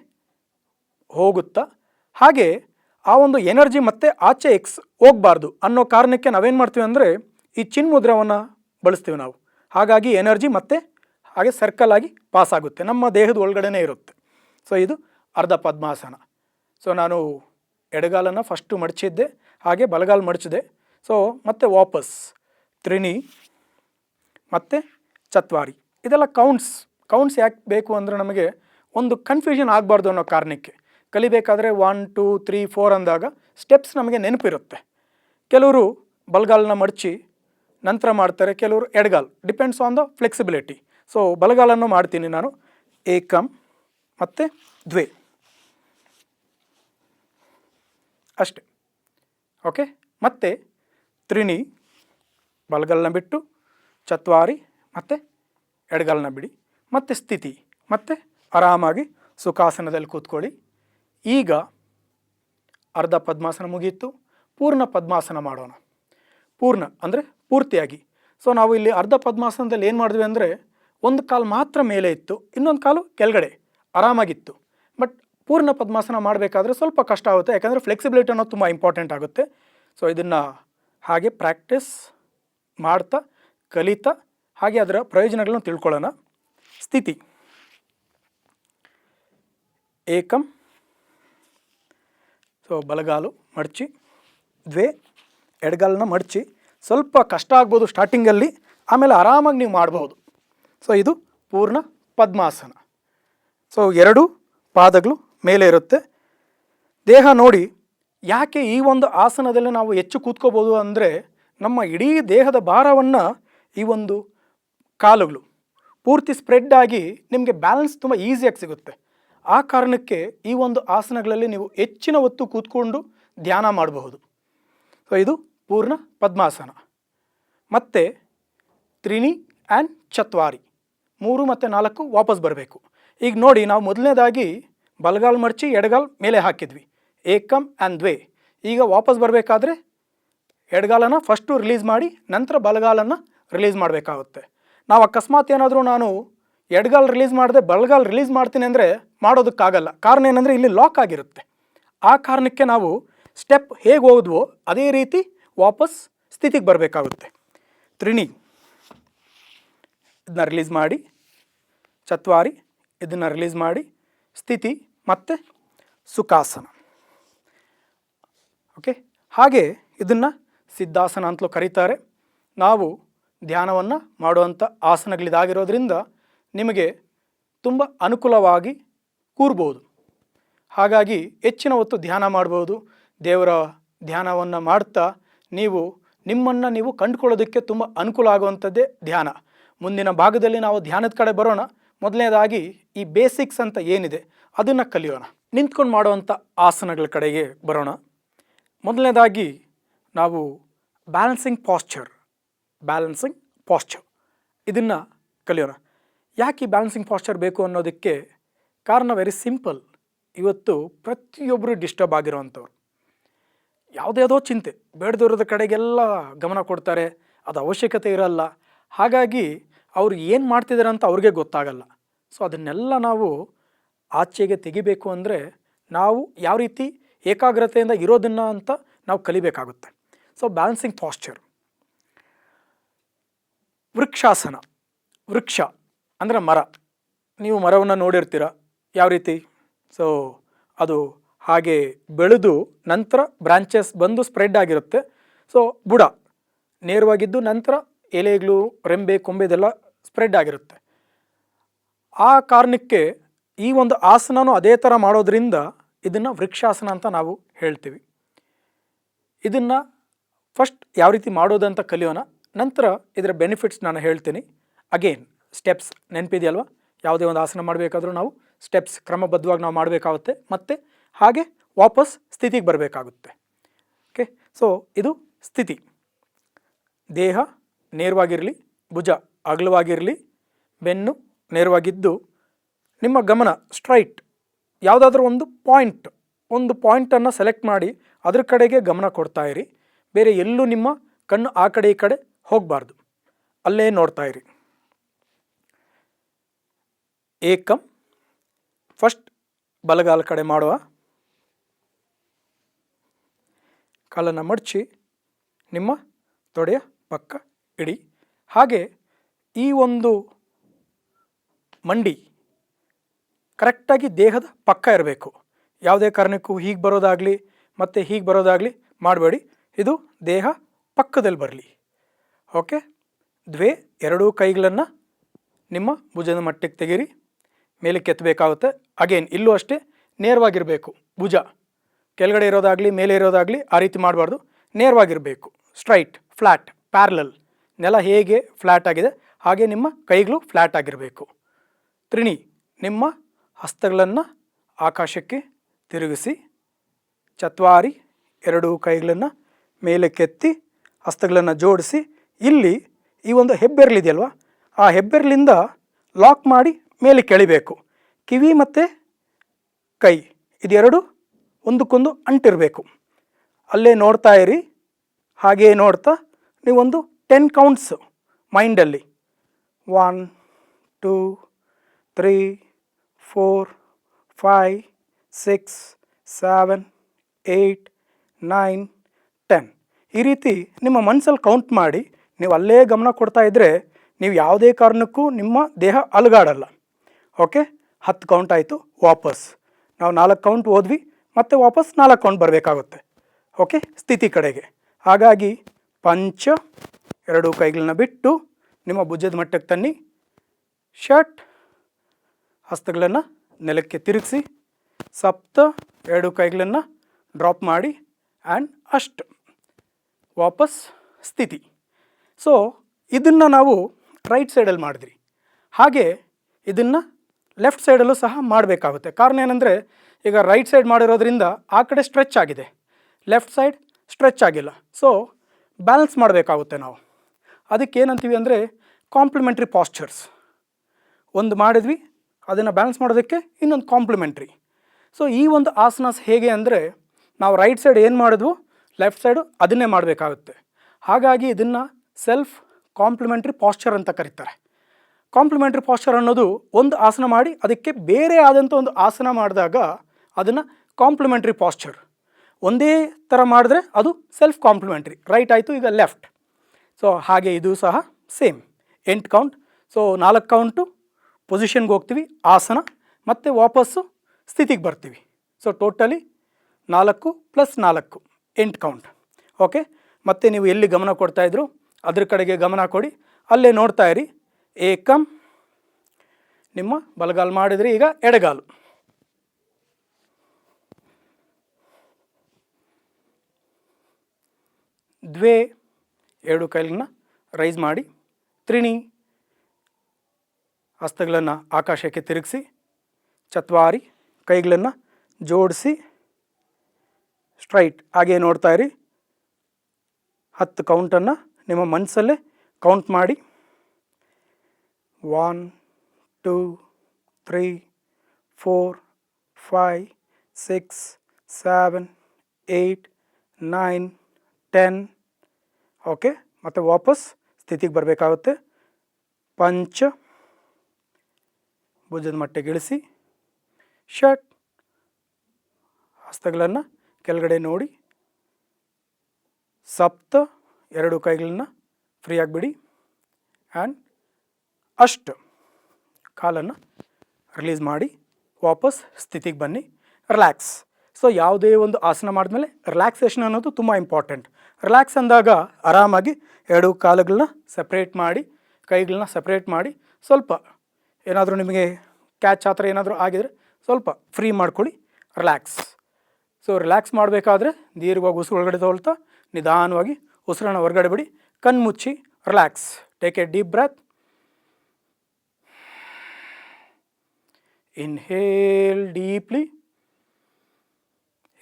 ಹೋಗುತ್ತಾ, ಹಾಗೆ ಆ ಒಂದು ಎನರ್ಜಿ ಮತ್ತೆ ಆಚೆ ಎಕ್ಸ್ ಹೋಗಬಾರ್ದು ಅನ್ನೋ ಕಾರಣಕ್ಕೆ ನಾವೇನು ಮಾಡ್ತೀವಿ ಅಂದರೆ ಈ ಚಿನ್ಮುದ್ರವನ್ನು ಬಳಸ್ತೀವಿ ನಾವು. ಹಾಗಾಗಿ ಎನರ್ಜಿ ಮತ್ತೆ ಹಾಗೆ ಸರ್ಕಲ್ ಆಗಿ ಪಾಸ್ ಆಗುತ್ತೆ. ನಮ್ಮ ದೇಹದ ಒಳಗಡೆನೇ ಇರುತ್ತೆ. ಸೊ ಇದು ಅರ್ಧ ಪದ್ಮಾಸನ. ಸೊ ನಾನು ಎಡಗಾಲನ್ನು ಫಸ್ಟು ಮಡಚಿದ್ದೆ, ಹಾಗೆ ಬಲಗಾಲು ಮಡಚಿದೆ ಸೊ ಮತ್ತೆ ವಾಪಸ್ ತ್ರಿನಿ, ಮತ್ತು ಚತ್ವಾರಿ. ಇದೆಲ್ಲ ಕೌಂಟ್ಸ್ ಕೌಂಟ್ಸ್ ಯಾಕೆ ಬೇಕು ಅಂದರೆ ನಮಗೆ ಒಂದು ಕನ್ಫ್ಯೂಷನ್ ಆಗಬಾರ್ದು ಅನ್ನೋ ಕಾರಣಕ್ಕೆ. ಕಲಿಬೇಕಾದ್ರೆ ಒನ್ ಟೂ ತ್ರೀ ಫೋರ್ ಅಂದಾಗ ಸ್ಟೆಪ್ಸ್ ನಮಗೆ ನೆನಪಿರುತ್ತೆ. ಕೆಲವರು ಬಲಗಾಲನ್ನ ಮಡಚಿ ನಂತರ ಮಾಡ್ತಾರೆ, ಕೆಲವರು ಎಡಗಾಲ್. Depends on the flexibility so ಬಲಗಾಲನ್ನು ಮಾಡ್ತೀನಿ ನಾನು. ಏಕಂ, ಮತ್ತು ದ್ವೇ. ಅಷ್ಟೆ. ಓಕೆ ಮತ್ತೆ ತ್ರಿಣಿ ಬಲಗಲ್ನ ಬಿಟ್ಟು ಚತ್ವಾರಿ, ಮತ್ತು ಎಡಗಲ್ನ ಬಿಡಿ. ಮತ್ತು ಸ್ಥಿತಿ, ಮತ್ತು ಆರಾಮಾಗಿ ಸುಖಾಸನದಲ್ಲಿ ಕೂತ್ಕೊಳ್ಳಿ. ಈಗ ಅರ್ಧ ಪದ್ಮಾಸನ ಮುಗಿಯಿತು. ಪೂರ್ಣ ಪದ್ಮಾಸನ ಮಾಡೋಣ. ಪೂರ್ಣ ಅಂದರೆ ಪೂರ್ತಿಯಾಗಿ. ಸೊ ನಾವು ಇಲ್ಲಿ ಅರ್ಧ ಪದ್ಮಾಸನದಲ್ಲಿ ಏನು ಮಾಡಿದ್ವಿ ಅಂದರೆ, ಒಂದು ಕಾಲು ಮಾತ್ರ ಮೇಲೆ ಇತ್ತು, ಇನ್ನೊಂದು ಕಾಲು ಕೆಳಗಡೆ, ಆರಾಮಾಗಿತ್ತು. ಪೂರ್ಣ ಪದ್ಮಾಸನ ಮಾಡಬೇಕಾದ್ರೆ ಸ್ವಲ್ಪ ಕಷ್ಟ ಆಗುತ್ತೆ. ಯಾಕಂದರೆ ಫ್ಲೆಕ್ಸಿಬಿಲಿಟಿ ಅನ್ನೋದು ತುಂಬ ಇಂಪಾರ್ಟೆಂಟ್ ಆಗುತ್ತೆ. ಸೊ ಇದನ್ನು ಹಾಗೆ ಪ್ರಾಕ್ಟೀಸ್ ಮಾಡ್ತಾ, ಕಲಿತಾ, ಹಾಗೆ ಅದರ ಪ್ರಯೋಜನಗಳನ್ನು ತಿಳ್ಕೊಳ್ಳೋಣ. ಸ್ಥಿತಿ. ಏಕಂ ಸೊ ಬಲಗಾಲು, ಮಡಚಿ, ದ್ವೇ, ಎಡಗಾಲನ್ನ ಮಡಚಿ, ಸ್ವಲ್ಪ ಕಷ್ಟ ಆಗ್ಬೋದು ಸ್ಟಾರ್ಟಿಂಗಲ್ಲಿ ಆಮೇಲೆ ಆರಾಮಾಗಿ ನೀವು ಮಾಡ್ಬೋದು ಸೊ ಇದು ಪೂರ್ಣ ಪದ್ಮಾಸನ. ಸೊ ಎರಡು ಪಾದಗಳು ಮೇಲೆ ಇರುತ್ತೆ. ದೇಹ ನೋಡಿ, ಯಾಕೆ ಈ ಒಂದು ಆಸನದಲ್ಲಿ ನಾವು ಹೆಚ್ಚು ಕೂತ್ಕೋಬೋದು ಅಂದರೆ, ನಮ್ಮ ಇಡೀ ದೇಹದ ಭಾರವನ್ನು ಈ ಒಂದು ಕಾಲುಗಳು ಪೂರ್ತಿ ಸ್ಪ್ರೆಡ್ ಆಗಿ ನಿಮಗೆ ಬ್ಯಾಲೆನ್ಸ್ ತುಂಬ ಈಸಿಯಾಗಿ ಸಿಗುತ್ತೆ. ಆ ಕಾರಣಕ್ಕೆ ಈ ಒಂದು ಆಸನಗಳಲ್ಲಿ ನೀವು ಹೆಚ್ಚಿನ ಹೊತ್ತು ಕೂತ್ಕೊಂಡು ಧ್ಯಾನ ಮಾಡಬಹುದು. ಸೊ ಇದು ಪೂರ್ಣ ಪದ್ಮಾಸನ. ಮತ್ತು ತ್ರಿನಿ ಆ್ಯಂಡ್ ಚತ್ವಾರಿ. ಮೂರು ಮತ್ತು ನಾಲ್ಕು ವಾಪಸ್ ಬರಬೇಕು. ಈಗ ನೋಡಿ, ನಾವು ಮೊದಲನೇದಾಗಿ ಬಲಗಾಲ್ ಮಡಚಿ ಎಡಗಾಲ್ ಮೇಲೆ ಹಾಕಿದ್ವಿ. ಏಕಮ್ ಆ್ಯಂಡ್ ದ್ವೇ. ಈಗ ವಾಪಸ್ ಬರಬೇಕಾದ್ರೆ ಎಡಗಾಲನ್ನು ಫಸ್ಟು ರಿಲೀಸ್ ಮಾಡಿ, ನಂತರ ಬಲಗಾಲನ್ನು ರಿಲೀಸ್ ಮಾಡಬೇಕಾಗುತ್ತೆ. ನಾವು ಅಕಸ್ಮಾತ್ ಏನಾದರೂ ನಾನು ಎಡಗಾಲ್ ರಿಲೀಸ್ ಮಾಡಿದೆ, ಬಲಗಾಲ್ ರಿಲೀಸ್ ಮಾಡ್ತೀನಿ ಅಂದರೆ ಮಾಡೋದಕ್ಕಾಗಲ್ಲ. ಕಾರಣ ಏನಂದರೆ ಇಲ್ಲಿ ಲಾಕ್ ಆಗಿರುತ್ತೆ. ಆ ಕಾರಣಕ್ಕೆ ನಾವು ಸ್ಟೆಪ್ ಹೇಗೆ ಹೋದ್ವೋ ಅದೇ ರೀತಿ ವಾಪಸ್ ಸ್ಥಿತಿಗೆ ಬರಬೇಕಾಗುತ್ತೆ. ತ್ರಿಣಿ ಇದನ್ನ ರಿಲೀಸ್ ಮಾಡಿ, ಚತ್ವಾರಿ, ಇದನ್ನು ರಿಲೀಸ್ ಮಾಡಿ, ಸ್ಥಿತಿ ಮತ್ತು ಸುಖಾಸನ. ಓಕೆ ಹಾಗೆ ಇದನ್ನು ಸಿದ್ಧಾಸನ ಅಂತಲೂ ಕರೀತಾರೆ. ನಾವು ಧ್ಯಾನವನ್ನು ಮಾಡುವಂಥ ಆಸನಗಳಿದಾಗಿರೋದ್ರಿಂದ ನಿಮಗೆ ತುಂಬ ಅನುಕೂಲವಾಗಿ ಕೂರ್ಬೋದು. ಹಾಗಾಗಿ ಹೆಚ್ಚಿನ ಹೊತ್ತು ಧ್ಯಾನ ಮಾಡ್ಬೋದು. ದೇವರ ಧ್ಯಾನವನ್ನು ಮಾಡ್ತಾ ನೀವು ನಿಮ್ಮನ್ನು ನೀವು ಕಂಡುಕೊಳ್ಳೋದಕ್ಕೆ ತುಂಬ ಅನುಕೂಲ ಆಗುವಂಥದ್ದೇ ಧ್ಯಾನ. ಮುಂದಿನ ಭಾಗದಲ್ಲಿ ನಾವು ಧ್ಯಾನದ ಕಡೆ ಬರೋಣ. ಮೊದಲನೇದಾಗಿ ಈ ಬೇಸಿಕ್ಸ್ ಅಂತ ಏನಿದೆ? ಅದನ್ನು ಕಲಿಯೋಣ. ನಿಂತ್ಕೊಂಡು ಮಾಡುವಂಥ ಆಸನಗಳ ಕಡೆಗೆ ಬರೋಣ. ಮೊದಲನೇದಾಗಿ ನಾವು ಬ್ಯಾಲೆನ್ಸಿಂಗ್ ಪಾಶ್ಚರ್ ಬ್ಯಾಲೆನ್ಸಿಂಗ್ ಪಾಶ್ಚರ್ ಇದನ್ನು ಕಲಿಯೋಣ. ಯಾಕೆ ಈ ಬ್ಯಾಲೆನ್ಸಿಂಗ್ ಪಾಶ್ಚರ್ ಬೇಕು ಅನ್ನೋದಕ್ಕೆ ಕಾರಣ ವೆರಿ ಸಿಂಪಲ್ ಇವತ್ತು ಪ್ರತಿಯೊಬ್ಬರು ಡಿಸ್ಟರ್ಬ್ ಆಗಿರೋವಂಥವ್ರು ಯಾವುದ್ಯಾವುದೋ ಚಿಂತೆ, ಬೇಡದಿರೋದ ಕಡೆಗೆಲ್ಲ ಗಮನ ಕೊಡ್ತಾರೆ, ಅದು ಅವಶ್ಯಕತೆ ಇರಲ್ಲ. ಹಾಗಾಗಿ ಅವ್ರು ಏನು ಮಾಡ್ತಿದ್ದಾರೆ ಅಂತ ಅವ್ರಿಗೆ ಗೊತ್ತಾಗಲ್ಲ. ಸೊ ಅದನ್ನೆಲ್ಲ ನಾವು ಆಚೆಗೆ ತೆಗಿಬೇಕು ಅಂದರೆ ನಾವು ಯಾವ ರೀತಿ ಏಕಾಗ್ರತೆಯಿಂದ ಇರೋದನ್ನು ಅಂತ ನಾವು ಕಲಿಬೇಕಾಗುತ್ತೆ. ಸೊ ಬ್ಯಾಲೆನ್ಸಿಂಗ್ ಪಾಸ್ಚರ್ ವೃಕ್ಷಾಸನ. ವೃಕ್ಷ ಅಂದರೆ ಮರ. ನೀವು ಮರವನ್ನು ನೋಡಿರ್ತೀರ? ಯಾವ ರೀತಿ? ಸೊ ಅದು ಹಾಗೆ ಬೆಳೆದು ನಂತರ ಬ್ರಾಂಚಸ್ ಬಂದು ಸ್ಪ್ರೆಡ್ ಆಗಿರುತ್ತೆ. ಸೊ ಬುಡ. ನೇರವಾಗಿದ್ದು ನಂತರ ಎಲೆಗಳು, ರೆಂಬೆ, ಕೊಂಬೆ ಇದೆಲ್ಲ ಸ್ಪ್ರೆಡ್ ಆಗಿರುತ್ತೆ. ಆ ಕಾರಣಕ್ಕೆ ಈ ಒಂದು ಆಸನನೂ ಅದೇ ಥರ ಮಾಡೋದ್ರಿಂದ ಇದನ್ನು ವೃಕ್ಷಾಸನ ಅಂತ ನಾವು ಹೇಳ್ತೀವಿ. ಇದನ್ನು ಫಸ್ಟ್ ಯಾವ ರೀತಿ ಮಾಡೋದಂತ ಕಲಿಯೋಣ. ನಂತರ ಇದರ ಬೆನಿಫಿಟ್ಸ್ ನಾನು ಹೇಳ್ತೀನಿ. ಅಗೇನ್ ಸ್ಟೆಪ್ಸ್ ನೆನಪಿದೆಯಲ್ವ? ಯಾವುದೇ ಒಂದು ಆಸನ ಮಾಡಬೇಕಾದ್ರೂ ನಾವು ಸ್ಟೆಪ್ಸ್ ಕ್ರಮಬದ್ಧವಾಗಿ ನಾವು ಮಾಡಬೇಕಾಗುತ್ತೆ. ಮತ್ತು ಹಾಗೆ ವಾಪಸ್ ಸ್ಥಿತಿಗೆ ಬರಬೇಕಾಗುತ್ತೆ. ಓಕೆ ಸೊ ಇದು ಸ್ಥಿತಿ. ದೇಹ ನೇರವಾಗಿರಲಿ, ಭುಜ ಅಗಲವಾಗಿರಲಿ, ಬೆನ್ನು ನೇರವಾಗಿದ್ದು ನಿಮ್ಮ ಗಮನ ಸ್ಟ್ರೈಟ್ ಯಾವುದಾದ್ರೂ ಒಂದು ಪಾಯಿಂಟ್ ಒಂದು ಪಾಯಿಂಟನ್ನು ಸೆಲೆಕ್ಟ್ ಮಾಡಿ ಅದ್ರ ಕಡೆಗೆ ಗಮನ ಕೊಡ್ತಾ ಇರಿ. ಬೇರೆ ಎಲ್ಲೂ ನಿಮ್ಮ ಕಣ್ಣು ಆ ಕಡೆ ಈ ಕಡೆ ಹೋಗಬಾರ್ದು. ಅಲ್ಲೇ ನೋಡ್ತಾ ಇರಿ. ಏಕಂ ಫಸ್ಟ್ ಬಲಗಾಲ ಕಡೆ ಮಾಡುವ. ಕಾಲನ್ನು ಮಡಚಿ ನಿಮ್ಮ ತೊಡೆಯ ಪಕ್ಕ ಇಡಿ. ಹಾಗೆ ಈ ಒಂದು ಮಂಡಿ ಕರೆಕ್ಟಾಗಿ ದೇಹದ ಪಕ್ಕ ಇರಬೇಕು. ಯಾವುದೇ ಕಾರಣಕ್ಕೂ ಹೀಗೆ ಬರೋದಾಗಲಿ ಮತ್ತು ಹೀಗೆ ಬರೋದಾಗಲಿ ಮಾಡಬೇಡಿ. ಇದು ದೇಹ ಪಕ್ಕದಲ್ಲಿ ಬರಲಿ. ಓಕೆ? ದ್ವೇ ಎರಡೂ ಕೈಗಳನ್ನು ನಿಮ್ಮ ಭುಜದ ಮಟ್ಟಕ್ಕೆ ತೆಗೀರಿ. ಮೇಲೆ ಕೆತ್ತಬೇಕಾಗುತ್ತೆ. ಅಗೇನ್, ಇಲ್ಲೂ ಅಷ್ಟೇ ನೇರವಾಗಿರಬೇಕು. ಭುಜ. ಕೆಳಗಡೆ ಇರೋದಾಗಲಿ, ಮೇಲೆ ಇರೋದಾಗಲಿ ಆ ರೀತಿ ಮಾಡಬಾರ್ದು. ನೇರವಾಗಿರಬೇಕು. Straight flat parallel. ನೆಲ ಹೇಗೆ ಫ್ಲ್ಯಾಟ್ ಆಗಿದೆ, ಹಾಗೆ ನಿಮ್ಮ ಕೈಗಳು ಫ್ಲ್ಯಾಟ್ ಆಗಿರಬೇಕು. ತ್ರಿಣಿ, ನಿಮ್ಮ ಹಸ್ತಗಳನ್ನು ಆಕಾಶಕ್ಕೆ ತಿರುಗಿಸಿ, ಚತ್ವಾರಿ ಎರಡೂ ಕೈಗಳನ್ನು ಮೇಲೆ ಕೆತ್ತಿ ಹಸ್ತಗಳನ್ನು ಜೋಡಿಸಿ, ಇಲ್ಲಿ ಈ ಒಂದು ಹೆಬ್ಬೆರಳಿದೆಯಲ್ವ ಆ ಹೆಬ್ಬೆರಳಿಂದ ಲಾಕ್ ಮಾಡಿ ಮೇಲೆ ಕೆಳಿಬೇಕು. ಕಿವಿ ಮತ್ತು ಕೈ ಇದೆರಡು ಒಂದಕ್ಕೊಂದು ಅಂಟಿರಬೇಕು. ಅಲ್ಲೇ ನೋಡ್ತಾ ಇರಿ. ಹಾಗೇ ನೋಡ್ತಾ ನೀವೊಂದು ಟೆನ್ ಕೌಂಟ್ಸು ಮೈಂಡಲ್ಲಿ one two three four five six seven eight nine ten ಈ ರೀತಿ ನಿಮ್ಮ ಮನಸ್ಸಲ್ಲಿ ಕೌಂಟ್ ಮಾಡಿ ನೀವು ಅಲ್ಲೇ ಗಮನ ಕೊಡ್ತಾ ಇದ್ದರೆ ನೀವು ಯಾವುದೇ ಕಾರಣಕ್ಕೂ ನಿಮ್ಮ ದೇಹ ಅಲುಗಾಡಲ್ಲ. ಓಕೆ ಹತ್ತು ಕೌಂಟ್ ಆಯಿತು, ವಾಪಸ್. ನಾವು ನಾಲ್ಕು ಕೌಂಟ್ ಹೋದ್ವಿ ಮತ್ತೆ ವಾಪಸ್ ನಾಲ್ಕು ಕೌಂಟ್ ಬರಬೇಕಾಗುತ್ತೆ. ಓಕೆ ಸ್ಥಿತಿ ಕಡೆಗೆ. ಹಾಗಾಗಿ ಪಂಚ, ಎರಡು ಕೈಗಳನ್ನ ಬಿಟ್ಟು ನಿಮ್ಮ ಭುಜದ ಮಟ್ಟಕ್ಕೆ ತನ್ನಿ. ಶರ್ಟ್ ಹಸ್ತಗಳನ್ನು ನೆಲಕ್ಕೆ ತಿರುಗಿಸಿ ಸಪ್ತ ಎರಡು ಕೈಗಳನ್ನು ಡ್ರಾಪ್ ಮಾಡಿ ಆ್ಯಂಡ್ ಅಷ್ಟು. ವಾಪಸ್ ಸ್ಥಿತಿ. ಸೊ ಇದನ್ನು ನಾವು ರೈಟ್ ಸೈಡಲ್ಲಿ ಮಾಡಿದ್ರಿ. ಹಾಗೆ ಇದನ್ನು ಲೆಫ್ಟ್ ಸೈಡಲ್ಲೂ ಸಹ ಮಾಡಬೇಕಾಗುತ್ತೆ. ಕಾರಣ ಏನಂದರೆ, ಈಗ ರೈಟ್ ಸೈಡ್ ಮಾಡಿರೋದ್ರಿಂದ ಆ ಕಡೆ ಸ್ಟ್ರೆಚ್ ಆಗಿದೆ. ಲೆಫ್ಟ್ ಸೈಡ್ ಸ್ಟ್ರೆಚ್ ಆಗಿಲ್ಲ. ಸೊ ಬ್ಯಾಲೆನ್ಸ್ ಮಾಡಬೇಕಾಗುತ್ತೆ ನಾವು. ಅದಕ್ಕೆ ಏನಂತೀವಿ ಅಂದರೆ ಕಾಂಪ್ಲಿಮೆಂಟ್ರಿ ಪಾಸ್ಚರ್ಸ್ ಒಂದು ಮಾಡಿದ್ವಿ ಅದನ್ನು ಬ್ಯಾಲೆನ್ಸ್ ಮಾಡೋದಕ್ಕೆ ಇನ್ನೊಂದು ಕಾಂಪ್ಲಿಮೆಂಟ್ರಿ ಸೊ ಈ ಒಂದು ಆಸನಾಸ್ ಹೇಗೆ ಅಂದರೆ, ನಾವು ರೈಟ್ ಸೈಡ್ ಏನು ಮಾಡಿದ್ವು? ಲೆಫ್ಟ್ ಸೈಡು ಅದನ್ನೇ ಮಾಡಬೇಕಾಗುತ್ತೆ. ಹಾಗಾಗಿ ಇದನ್ನು ಸೆಲ್ಫ್ ಕಾಂಪ್ಲಿಮೆಂಟ್ರಿ ಪಾಶ್ಚರ್ ಅಂತ ಕರೀತಾರೆ. ಕಾಂಪ್ಲಿಮೆಂಟ್ರಿ ಪಾಶ್ಚರ್ ಅನ್ನೋದು ಒಂದು ಆಸನ ಮಾಡಿ, ಅದಕ್ಕೆ ಬೇರೆ ಆದಂಥ ಒಂದು ಆಸನ ಮಾಡಿದಾಗ ಅದನ್ನು ಕಾಂಪ್ಲಿಮೆಂಟ್ರಿ ಪಾಶ್ಚರ್ ಒಂದೇ ಥರ ಮಾಡಿದ್ರೆ ಅದು ಸೆಲ್ಫ್ ಕಾಂಪ್ಲಿಮೆಂಟ್ರಿ ರೈಟ್ ಆಯಿತು, ಈಗ ಲೆಫ್ಟ್ ಸೊ ಹಾಗೆ ಇದು ಸಹ ಸೇಮ್ ಎಂಟು ಕೌಂಟ್ ಸೊ ನಾಲ್ಕು ಕೌಂಟು ಪೊಸಿಷನ್ಗೆ ಹೋಗ್ತೀವಿ, ಆಸನ, ಮತ್ತು ವಾಪಸ್ಸು ಸ್ಥಿತಿಗೆ ಬರ್ತೀವಿ. ಸೊ ಟೋಟಲಿ ನಾಲ್ಕು ಪ್ಲಸ್ ನಾಲ್ಕು ಎಂಟು ಕೌಂಟ್ ಓಕೆ ಮತ್ತು ನೀವು ಎಲ್ಲಿ ಗಮನ ಕೊಡ್ತಾಯಿದ್ರು ಅದ್ರ ಕಡೆಗೆ ಗಮನ ಕೊಡಿ. ಅಲ್ಲೇ ನೋಡ್ತಾ ಇರಿ. ಏಕಂ ನಿಮ್ಮ ಬಲಗಾಲು ಮಾಡಿದರೆ, ಈಗ ಎಡಗಾಲು. ದ್ವೇ, ಎರಡು ಕೈಲನ್ನ ರೈಸ್ ಮಾಡಿ. ತ್ರಿಣಿ ಹಸ್ತಗಳನ್ನು ಆಕಾಶಕ್ಕೆ ತಿರುಗಿಸಿ, ಚತ್ವಾರಿ ಕೈಗಳನ್ನು ಜೋಡಿಸಿ, ಸ್ಟ್ರೈಟ್ ಹಾಗೆ ನೋಡ್ತಾ ಇರಿ. ಹತ್ತು ಕೌಂಟನ್ನು ನಿಮ್ಮ ಮನಸ್ಸಲ್ಲೇ ಕೌಂಟ್ ಮಾಡಿ. One two three four five six seven eight nine ten okay ಮತ್ತು ವಾಪಸ್ ಸ್ಥಿತಿಗೆ ಬರಬೇಕಾಗುತ್ತೆ. ಪಂಚ. ಭುಜದ ಮಟ್ಟೆಗಿಳಿಸಿ ಶರ್ಟ್, ಹಸ್ತಗಳನ್ನು ಕೆಳಗಡೆ ನೋಡಿ, ಸಪ್ತ ಎರಡು ಕೈಗಳನ್ನ ಫ್ರೀ ಆಗಿಬಿಡಿ. ಆ್ಯಂಡ್ ಅಷ್ಟು ಕಾಲನ್ನು ರಿಲೀಸ್ ಮಾಡಿ ವಾಪಸ್ ಸ್ಥಿತಿಗೆ ಬನ್ನಿ. ರಿಲ್ಯಾಕ್ಸ್ ಸೊ ಯಾವುದೇ ಒಂದು ಆಸನ ಮಾಡಿದ್ಮೇಲೆ ರಿಲ್ಯಾಕ್ಸೇಷನ್ ಅನ್ನೋದು ತುಂಬ ಇಂಪಾರ್ಟೆಂಟ್ ರಿಲ್ಯಾಕ್ಸ್ ಅಂದಾಗ ಆರಾಮಾಗಿ ಎರಡು ಕಾಲುಗಳನ್ನ ಸಪ್ರೇಟ್ ಮಾಡಿ, ಕೈಗಳನ್ನ ಸಪ್ರೇಟ್ ಮಾಡಿ ಸ್ವಲ್ಪ ಏನಾದರೂ ನಿಮಗೆ ಕ್ಯಾಚ್ ಆ ಥರ ಏನಾದರೂ ಆಗಿದರೆ ಸ್ವಲ್ಪ ಫ್ರೀ ಮಾಡ್ಕೊಳ್ಳಿ ರಿಲ್ಯಾಕ್ಸ್ ಸೊ ರಿಲ್ಯಾಕ್ಸ್ ಮಾಡಬೇಕಾದ್ರೆ ದೀರ್ಘವಾಗಿ ಉಸಿರು ಒಳಗಡೆ ತಗೊಳ್ತಾ, ನಿಧಾನವಾಗಿ ಉಸಿರನ್ನು ಹೊರಗಡೆ ಬಿಡಿ ಕಣ್ಣು ಮುಚ್ಚಿ relax take a deep breath inhale deeply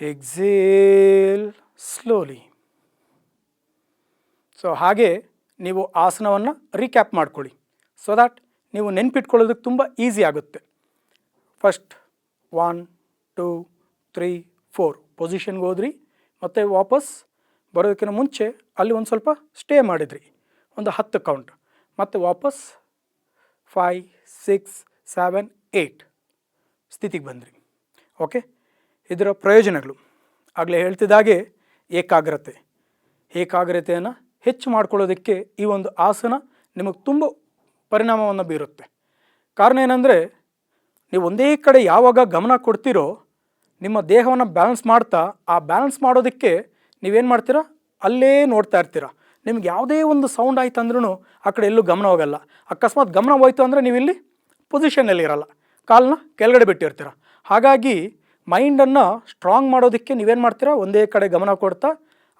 exhale slowly so ಹಾಗೆ ನೀವು ಆಸನವನ್ನು ರೀಕ್ಯಾಪ್ ಮಾಡ್ಕೊಳ್ಳಿ. ಸೊ ದ್ಯಾಟ್ ನೀವು ನೆನ್ಪಿಟ್ಕೊಳ್ಳೋದಕ್ಕೆ ತುಂಬ ಈಸಿ ಆಗುತ್ತೆ. First one two three four ಪೊಸಿಷನ್ಗೆ ಹೋದ್ರಿ, ಮತ್ತು ವಾಪಸ್ ಬರೋದಕ್ಕಿಂತ ಮುಂಚೆ ಅಲ್ಲಿ ಒಂದು ಸ್ವಲ್ಪ ಸ್ಟೇ ಮಾಡಿದ್ರಿ. ಒಂದು ಹತ್ತು ಕೌಂಟ್ ಮತ್ತು ವಾಪಸ್ ಫೈ ಸಿಕ್ಸ್ ಸೆವೆನ್ ಏಯ್ಟ್ ಸ್ಥಿತಿಗೆ ಬಂದ್ರಿ. ಓಕೆ ಇದರ ಪ್ರಯೋಜನಗಳು. ಆಗಲೇ ಹೇಳ್ತಿದ್ದಾಗೆ ಏಕಾಗ್ರತೆ. ಏಕಾಗ್ರತೆಯನ್ನು ಹೆಚ್ಚು ಮಾಡ್ಕೊಳ್ಳೋದಕ್ಕೆ ಈ ಒಂದು ಆಸನ ನಿಮಗೆ ತುಂಬ ಪರಿಣಾಮವನ್ನು ಬೀರುತ್ತೆ. ಕಾರಣ ಏನಂದರೆ, ನೀವು ಒಂದೇ ಕಡೆ ಯಾವಾಗ ಗಮನ ಕೊಡ್ತೀರೋ, ನಿಮ್ಮ ದೇಹವನ್ನು ಬ್ಯಾಲೆನ್ಸ್ ಮಾಡ್ತಾ, ಆ ಬ್ಯಾಲೆನ್ಸ್ ಮಾಡೋದಕ್ಕೆ ನೀವೇನು ಮಾಡ್ತೀರಾ? ಅಲ್ಲೇ ನೋಡ್ತಾ ಇರ್ತೀರ. ನಿಮ್ಗೆ ಯಾವುದೇ ಒಂದು ಸೌಂಡ್ ಆಯ್ತು ಅಂದ್ರೂ ಆ ಕಡೆ ಎಲ್ಲೂ ಗಮನ ಹೋಗಲ್ಲ. ಅಕಸ್ಮಾತ್ ಗಮನ ಹೋಯ್ತು ಅಂದರೆ ನೀವಿಲ್ಲಿ ಪೊಸಿಷನಲ್ಲಿ ಇರಲ್ಲ. ಕಾಲನ್ನ ಕೆಳಗಡೆ ಬಿಟ್ಟಿರ್ತೀರ. ಹಾಗಾಗಿ ಮೈಂಡನ್ನು ಸ್ಟ್ರಾಂಗ್ ಮಾಡೋದಕ್ಕೆ ನೀವೇನು ಮಾಡ್ತೀರಾ? ಒಂದೇ ಕಡೆ ಗಮನ ಕೊಡ್ತಾ,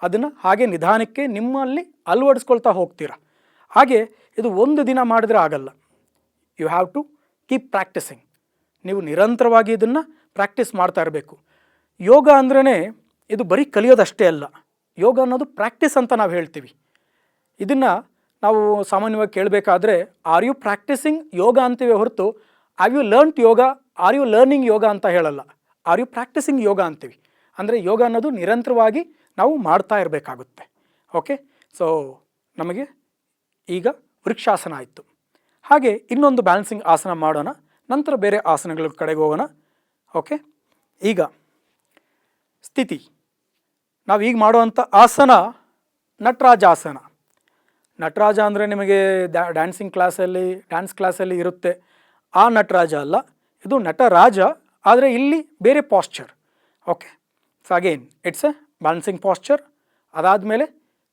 ಅದನ್ನು ಹಾಗೆ ನಿಧಾನಕ್ಕೆ ನಿಮ್ಮಲ್ಲಿ ಅಳವಡಿಸ್ಕೊಳ್ತಾ ಹೋಗ್ತೀರಾ. ಹಾಗೆ ಇದು ಒಂದು ದಿನ ಮಾಡಿದ್ರೆ ಆಗಲ್ಲ. You have to keep practising ನೀವು ನಿರಂತರವಾಗಿ ಇದನ್ನು ಪ್ರಾಕ್ಟೀಸ್ ಮಾಡ್ತಾ ಇರಬೇಕು. ಯೋಗ ಅಂದ್ರೇ ಇದು ಬರೀ ಕಲಿಯೋದಷ್ಟೇ ಅಲ್ಲ. ಯೋಗ ಅನ್ನೋದು ಪ್ರಾಕ್ಟೀಸ್ ಅಂತ ನಾವು ಹೇಳ್ತೀವಿ. ಇದನ್ನು ನಾವು ಸಾಮಾನ್ಯವಾಗಿ ಕೇಳಬೇಕಾದ್ರೆ ಆರ್ ಯು ಪ್ರಾಕ್ಟೀಸಿಂಗ್ ಯೋಗ ಅಂತೀವಿ ಹೊರತು are you learnt yoga? Are you learning yoga ಅಂತ ಹೇಳಲ್ಲ. ಆರ್ ಯು ಪ್ರಾಕ್ಟೀಸಿಂಗ್ ಯೋಗ ಅಂತೀವಿ? ಅಂದರೆ ಯೋಗ ಅನ್ನೋದು ನಿರಂತರವಾಗಿ ನಾವು ಮಾಡ್ತಾ ಇರಬೇಕಾಗುತ್ತೆ. ಓಕೆ ಸೊ ನಮಗೆ ಈಗ ವೃಕ್ಷಾಸನ ಆಯಿತು. ಹಾಗೆ ಇನ್ನೊಂದು ಬ್ಯಾಲೆನ್ಸಿಂಗ್ ಆಸನ ಮಾಡೋಣ, ನಂತರ ಬೇರೆ ಆಸನಗಳ ಕಡೆಗೆ ಹೋಗೋಣ. ಓಕೆ ಈಗ ಸ್ಥಿತಿ. ನಾವು ಈಗ ಮಾಡುವಂಥ ಆಸನ ನಟರಾಜ ಆಸನ ನಟರಾಜ ಅಂದರೆ ನಿಮಗೆ ಡ್ಯಾ ಡ್ಯಾನ್ಸಿಂಗ್ ಕ್ಲಾಸಲ್ಲಿ ಡ್ಯಾನ್ಸ್ ಕ್ಲಾಸಲ್ಲಿ ಇರುತ್ತೆ. ಆ ನಟರಾಜ ಅಲ್ಲ, ಇದು ನಟರಾಜ, ಆದರೆ ಇಲ್ಲಿ ಬೇರೆ posture okay so again it's a balancing posture ಅದಾದಮೇಲೆ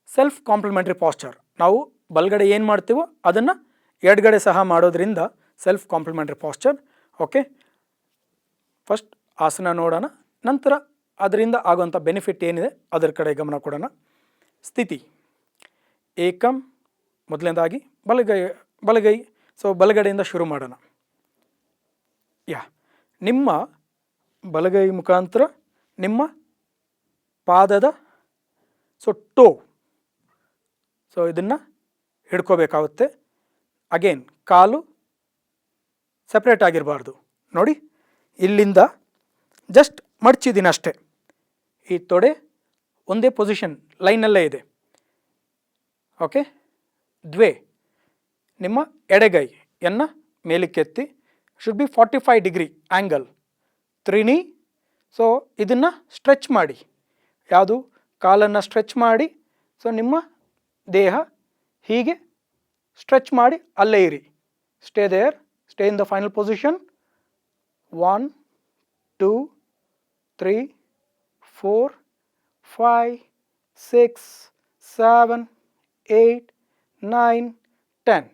ಸೆಲ್ಫ್ ಕಾಂಪ್ಲಿಮೆಂಟ್ರಿ ಪಾಶ್ಚರ್ ನಾವು ಬಲಗಡೆ ಏನು ಮಾಡ್ತೀವೋ ಅದನ್ನು ಎಡಗಡೆ ಸಹ ಮಾಡೋದ್ರಿಂದ self complementary posture okay first ಆಸನ ನೋಡೋಣ, ನಂತರ ಅದರಿಂದ ಆಗುವಂಥ ಬೆನಿಫಿಟ್ ಏನಿದೆ ಅದರ ಕಡೆ ಗಮನ ಕೊಡೋಣ. ಸ್ಥಿತಿ. ಏಕಂ, ಮೊದಲನೇದಾಗಿ ಬಲಗೈ ಬಲಗೈ ಸೊ ಬಲಗಡೆಯಿಂದ ಶುರು ಮಾಡೋಣ. ಯಾ, ನಿಮ್ಮ ಬಲಗೈ ಮುಖಾಂತರ ನಿಮ್ಮ ಪಾದದ ಸೊ ಟೋ ಸೊ ಇದನ್ನು ಹಿಡ್ಕೋಬೇಕಾಗುತ್ತೆ. ಅಗೇನ್ ಕಾಲು ಸಪ್ರೇಟ್ ಆಗಿರಬಾರ್ದು. ನೋಡಿ, ಇಲ್ಲಿಂದ ಜಸ್ಟ್ ಮಡ್ಚಿದ್ದೀನಿ ಅಷ್ಟೇ. ಈ ತೊಡೆ ಒಂದೇ ಪೊಸಿಷನ್ ಲೈನಲ್ಲೇ ಇದೆ. ಓಕೆ ದ್ವೇ, ನಿಮ್ಮ ಎಡೆಗೈಯನ್ನು ಮೇಲಕ್ಕೆತ್ತಿ should be forty five degree angle ತ್ರಿನಿ so ಇದನ್ನು ಸ್ಟ್ರೆಚ್ ಮಾಡಿ. ಯಾವುದು? ಕಾಲನ್ನು ಸ್ಟ್ರೆಚ್ ಮಾಡಿ. ಸೊ ನಿಮ್ಮ ದೇಹ ಹೀಗೆ ಸ್ಟ್ರೆಚ್ ಮಾಡಿ ಅಲ್ಲೇ ಇರಿ. Stay there stay in the final position one two three four five six seven eight nine ten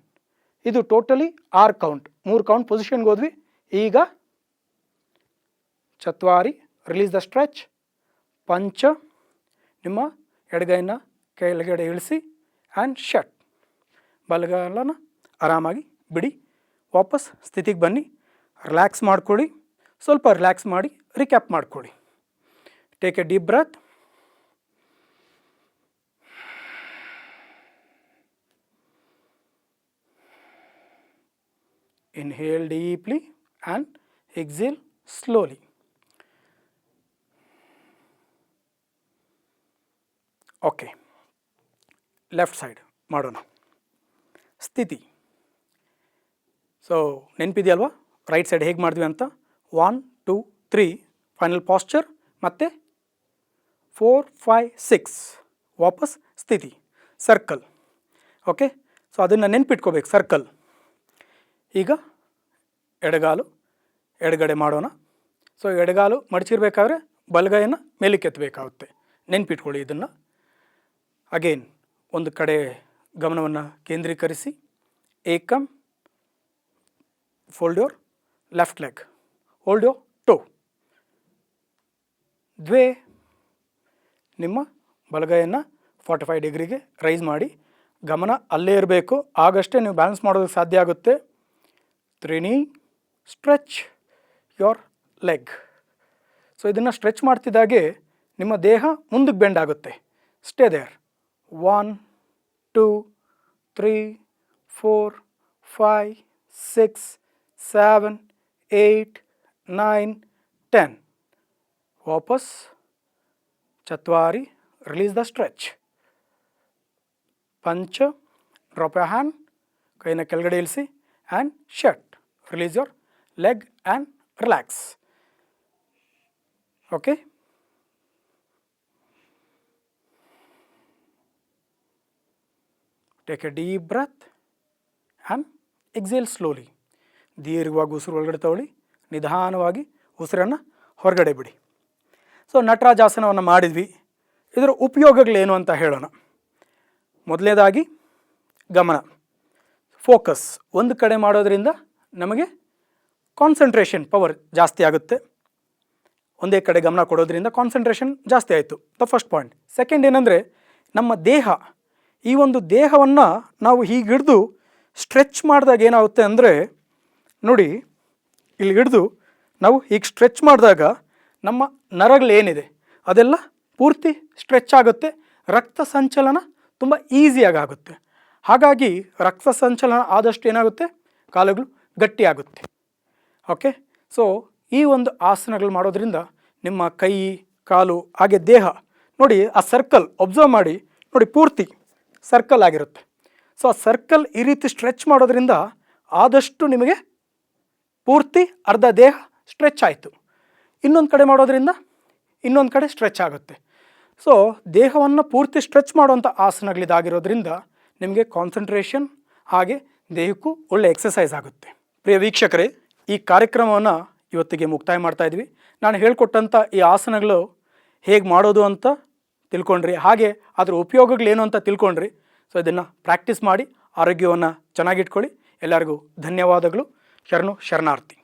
ಇದು ಟೋಟಲಿ ಆರು ಕೌಂಟ್ ಮೂರು ಕೌಂಟ್ ಪೊಸಿಷನ್ಗೆ ಹೋದ್ವಿ. ಈಗ ಚತ್ವಾರಿ ರಿಲೀಸ್ ದ ಸ್ಟ್ರೆಚ್ ಪಂಚ, ನಿಮ್ಮ ಎಡಗೈನ ಕೆಳಗಡೆ ಇಳಿಸಿ ಆ್ಯಂಡ್ ಶಟ್ ಬಲಗಾಲನ ಆರಾಮಾಗಿ ಬಿಡಿ, ವಾಪಸ್ ಸ್ಥಿತಿಗೆ ಬನ್ನಿ ರಿಲ್ಯಾಕ್ಸ್ ಮಾಡ್ಕೊಳ್ಳಿ, ಸ್ವಲ್ಪ ರಿಲ್ಯಾಕ್ಸ್ ಮಾಡಿ ರಿಕ್ಯಾಪ್ ಮಾಡ್ಕೊಳ್ಳಿ. Take a deep breath Inhale deeply and exhale slowly. Okay left side ಮಾಡೋಣ. ಸ್ಥಿತಿ. ಸೊ ನೆನಪಿದೆಯಲ್ವಾ? ರೈಟ್ ಸೈಡ್ ಹೇಗೆ ಮಾಡಿದ್ವಿ ಅಂತ? One two three final posture ಮತ್ತು ಫೋರ್ ಫೈ ಸಿಕ್ಸ್ ವಾಪಸ್ ಸ್ಥಿತಿ ಸರ್ಕಲ್ ಓಕೆ ಸೊ ಅದನ್ನು ನೆನ್ಪಿಟ್ಕೋಬೇಕು ಸರ್ಕಲ್ ಈಗ ಎಡಗಾಲು ಎಡಗಡೆ ಮಾಡೋಣ. ಸೊ ಎಡಗಾಲು ಮಡಚಿರ್ಬೇಕಾದ್ರೆ ಬಲಗೈಯನ್ನು ಮೇಲಕ್ಕೆ ಎತ್ತಬೇಕಾಗುತ್ತೆ ನೆನ್ಪಿಟ್ಕೊಳ್ಳಿ ಇದನ್ನು. ಅಗೇನ್ ಒಂದು ಕಡೆ ಗಮನವನ್ನು ಕೇಂದ್ರೀಕರಿಸಿ. Ekam fold your left leg hold your toe ದ್ವೇ ನಿಮ್ಮ ಬಲಗೈಯನ್ನು ಫಾರ್ಟಿ ಫೈವ್ ಡಿಗ್ರಿಗೆ ರೈಸ್ ಮಾಡಿ. ಗಮನ ಅಲ್ಲೇ ಇರಬೇಕು. ಆಗಷ್ಟೇ ನೀವು ಬ್ಯಾಲೆನ್ಸ್ ಮಾಡೋದಕ್ಕೆ ಸಾಧ್ಯ ಆಗುತ್ತೆ. ತ್ರಿನಿ ಸ್ಟ್ರೆಚ್ ಯೋರ್ ಲೆಗ್ ಸೊ ಇದನ್ನು ಸ್ಟ್ರೆಚ್ ಮಾಡ್ತಿದ್ದಾಗೆ ನಿಮ್ಮ ದೇಹ ಮುಂದಕ್ಕೆ ಬೆಂಡ್ ಆಗುತ್ತೆ. Stay there one two three four five six seven eight nine ten ವಾಪಸ್ ಚತ್ವಾರಿ ರಿಲೀಸ್ ದ ಸ್ಟ್ರೆಚ್ ಪಂಚ ಡ್ರಾಪ್ ಯರ್ ಹ್ಯಾಂಡ್ ಕೈನ ಕೆಳಗಡೆ ಇಳಿಸಿ and shut release your leg and relax okay Take a deep breath and exhale slowly ದೀರ್ಘವಾಗಿ ಉಸಿರು ಒಳಗಡೆ ತಗೊಳ್ಳಿ. ನಿಧಾನವಾಗಿ ಉಸಿರನ್ನು ಹೊರಗಡೆ ಬಿಡಿ. ಸೊ ನಟರಾಜಾಸನವನ್ನು ಮಾಡಿದ್ವಿ. ಇದರ ಉಪಯೋಗಗಳೇನು ಅಂತ ಹೇಳೋಣ. ಮೊದಲನೇದಾಗಿ ಗಮನ. ಫೋಕಸ್ ಒಂದು ಕಡೆ ಮಾಡೋದರಿಂದ ನಮಗೆ ಕಾನ್ಸಂಟ್ರೇಷನ್ ಪವರ್ ಜಾಸ್ತಿ ಆಗುತ್ತೆ. ಒಂದೇ ಕಡೆ ಗಮನ ಕೊಡೋದ್ರಿಂದ ಕಾನ್ಸಂಟ್ರೇಷನ್ ಜಾಸ್ತಿ ಆಯಿತು. ದ ಫಸ್ಟ್ ಪಾಯಿಂಟ್ ಸೆಕೆಂಡ್ ಏನಂದರೆ, ನಮ್ಮ ದೇಹ ಈ ಒಂದು ದೇಹವನ್ನು ನಾವು ಹೀಗೆ ಹಿಡಿದು ಸ್ಟ್ರೆಚ್ ಮಾಡಿದಾಗ ಏನಾಗುತ್ತೆ ಅಂದರೆ, ನೋಡಿ, ಇಲ್ಲಿ ಹಿಡಿದು ನಾವು ಹೀಗೆ ಸ್ಟ್ರೆಚ್ ಮಾಡಿದಾಗ ನಮ್ಮ ನರಗಳೇನಿದೆ ಅದೆಲ್ಲ ಪೂರ್ತಿ ಸ್ಟ್ರೆಚ್ ಆಗುತ್ತೆ, ರಕ್ತ ಸಂಚಲನ ತುಂಬ ಈಸಿಯಾಗಿ ಆಗುತ್ತೆ. ಹಾಗಾಗಿ ರಕ್ತ ಸಂಚಲನ ಆದಷ್ಟು ಏನಾಗುತ್ತೆ, ಕಾಲುಗಳು ಗಟ್ಟಿಯಾಗುತ್ತೆ ಓಕೆ? ಸೊ ಈ ಒಂದು ಆಸನಗಳು ಮಾಡೋದ್ರಿಂದ ನಿಮ್ಮ ಕೈ, ಕಾಲು, ಹಾಗೆ ದೇಹ, ನೋಡಿ ಆ ಸರ್ಕಲ್ ಒಬ್ಸರ್ವ್ ಮಾಡಿ, ನೋಡಿ ಪೂರ್ತಿ ಸರ್ಕಲ್ ಆಗಿರುತ್ತೆ. ಸೊ ಆ ಸರ್ಕಲ್ ಈ ರೀತಿ ಸ್ಟ್ರೆಚ್ ಮಾಡೋದ್ರಿಂದ ಆದಷ್ಟು ನಿಮಗೆ ಪೂರ್ತಿ ಅರ್ಧ ದೇಹ ಸ್ಟ್ರೆಚ್ ಆಯಿತು. ಇನ್ನೊಂದು ಕಡೆ ಮಾಡೋದ್ರಿಂದ ಇನ್ನೊಂದು ಕಡೆ ಸ್ಟ್ರೆಚ್ ಆಗುತ್ತೆ. ಸೊ ದೇಹವನ್ನು ಪೂರ್ತಿ ಸ್ಟ್ರೆಚ್ ಮಾಡುವಂಥ ಆಸನಗಳಿದಾಗಿರೋದ್ರಿಂದ ನಿಮಗೆ ಕಾನ್ಸಂಟ್ರೇಷನ್ ಹಾಗೆ ದೇಹಕ್ಕೂ ಒಳ್ಳೆ ಎಕ್ಸಸೈಸ್ ಆಗುತ್ತೆ. ಪ್ರಿಯ ವೀಕ್ಷಕರೇ, ಈ ಕಾರ್ಯಕ್ರಮವನ್ನು ಇವತ್ತಿಗೆ ಮುಕ್ತಾಯ ಮಾಡ್ತಾ ಇದ್ವಿ. ನಾನು ಹೇಳ್ಕೊಟ್ಟಂಥ ಈ ಆಸನಗಳು ಹೇಗೆ ಮಾಡೋದು ಅಂತ ತಿಳ್ಕೊಂಡ್ರಿ. ಹಾಗೆ ಅದರ ಉಪಯೋಗಗಳೇನು ಅಂತ ತಿಳ್ಕೊಂಡ್ರಿ. ಸೊ ಇದನ್ನು ಪ್ರಾಕ್ಟೀಸ್ ಮಾಡಿ ಆರೋಗ್ಯವನ್ನು ಚೆನ್ನಾಗಿಟ್ಕೊಳ್ಳಿ. ಎಲ್ಲರಿಗೂ ಧನ್ಯವಾದಗಳು. ಶರಣು ಶರಣಾರ್ಥಿ.